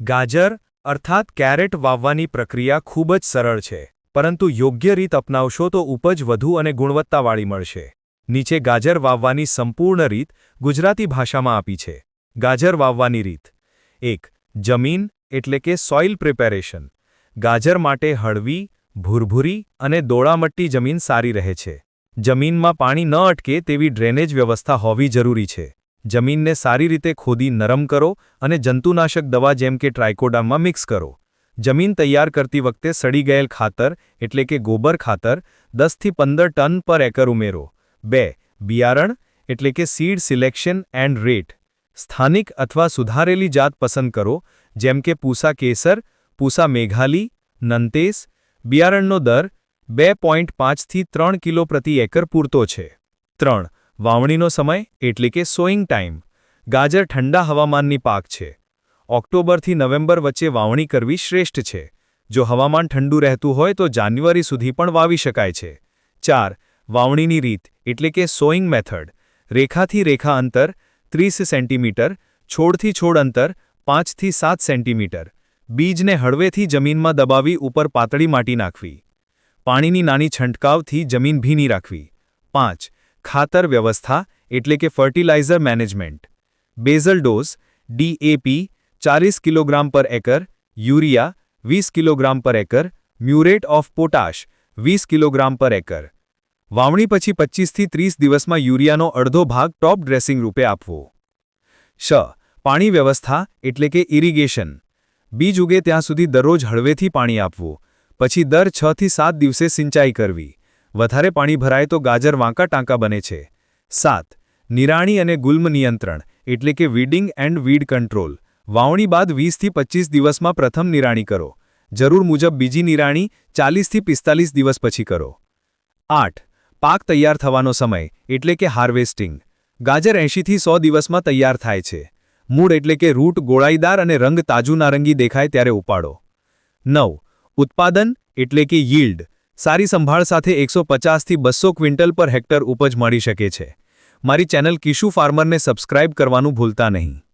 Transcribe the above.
ગાજર, અર્થાત કેરેટ વાવવાની પ્રક્રિયા ખૂબ જ સરળ છે, પરંતુ યોગ્ય રીત અપનાવશો તો ઉપજ વધુ અને ગુણવત્તાવાળી મળશે. નીચે ગાજર વાવવાની સંપૂર્ણ રીત ગુજરાતી ભાષામાં આપી છે. ગાજર વાવવાની રીત. એક, જમીન, એટલે કે સોઇલ પ્રિપેરેશન. ગાજર માટે હળવી, ભૂરભૂરી અને દોડામટ્ટી જમીન સારી રહે છે. જમીનમાં પાણી ન અટકે તેવી ડ્રેનેજ વ્યવસ્થા હોવી જરૂરી છે. જમીનને સારી રીતે ખોદી નરમ કરો અને જંતુનાશક દવા જેમ કે ટ્રાઇકોડામાં મિક્સ કરો. જમીન તૈયાર કરતી વખતે સડી ગયેલ ખાતર, એટલે કે ગોબર ખાતર દસથી પંદર ટન પર એકર ઉમેરો. બે, બિયારણ, એટલે કે સીડ સિલેક્શન એન્ડ રેટ સ્થાનિક અથવા સુધારેલી જાત પસંદ કરો, જેમ કે પૂસા કેસર, પૂસા મેઘાલી, નંતેસ. બિયારણનો દર બે પોઈન્ટ પાંચથી ત્રણ કિલો પ્રતિ એકર પૂરતો છે. ત્રણ વાવણીનો સમય એટલે કે સોઈંગ ટાઈમ. ગાજર ઠંડા હવામાનની પાક છે. ઓક્ટોબરથી નવેમ્બર વચ્ચે વાવણી કરવી શ્રેષ્ઠ છે. જો હવામાન ઠંડુ રહેતું હોય તો જાન્યુઆરી સુધી પણ વાવી શકાય છે. ચાર, વાવણીની રીત એટલે કે સોઈંગ મેથડ. રેખાથી રેખા અંતર ત્રીસ સેન્ટીમીટર, છોડથી છોડ અંતર પાંચથી સાત સેન્ટીમીટર. બીજને હળવેથી જમીનમાં દબાવી ઉપર પાતળી માટી નાખવી. પાણીની નાની છંટકાવથી જમીન ભીની રાખવી. પાંચ ખાતર વ્યવસ્થા એટલે કે fertilizer management basal dose DAP ચાલીસ કિલોગ્રામ પર એકર યુરિયા વીસ kilogram per acre muriate of potash વીસ કિલોગ્રામ પર એકર વાવણી પછી પચીસથી ત્રીસ દિવસમાં યુરિયાનો અડધો ભાગ ટોપ ડ્રેસિંગ રૂપે આપવો શ પાણી વ્યવસ્થા એટલે કે ઇરિગેશન બીજ ઉગે ત્યાં સુધી દરરોજ હળવેથી પાણી આપવું પછી દર છ થી સાત દિવસે સિંચાઈ કરવી વધારે પાણી ભરાય તો ગાજર વાંકા ટાંકા બને છે. સાત, નિરાણી અને ગુલ્મ નિયંત્રણ, એટલે કે વીડિંગ એન્ડ વીડ કંટ્રોલ વાવણી બાદ વીસથી પચીસ દિવસમાં પ્રથમ નિરાણી કરો. જરૂર મુજબ બીજી નિરાણી ચાલીસથી પિસ્તાલીસ દિવસ પછી કરો. આઠ, પાક તૈયાર થવાનો સમય, એટલે કે હાર્વેસ્ટિંગ ગાજર એંશીથી સો દિવસમાં તૈયાર થાય છે. મૂળ એટલે કે રૂટ ગોળાઈદાર અને રંગ તાજું નારંગી દેખાય ત્યારે ઉપાડો. નવ, ઉત્પાદન, એટલે કે yieldસારી સંભાળ સાથે એકસો પચાસથી બસો ક્વિન્ટલ પર હેક્ટર ઉપજ મળી શકે છે. મારી ચેનલ કિશુ ફાર્મરને સબસ્ક્રાઇબ કરવાનું ભૂલતા નહીં.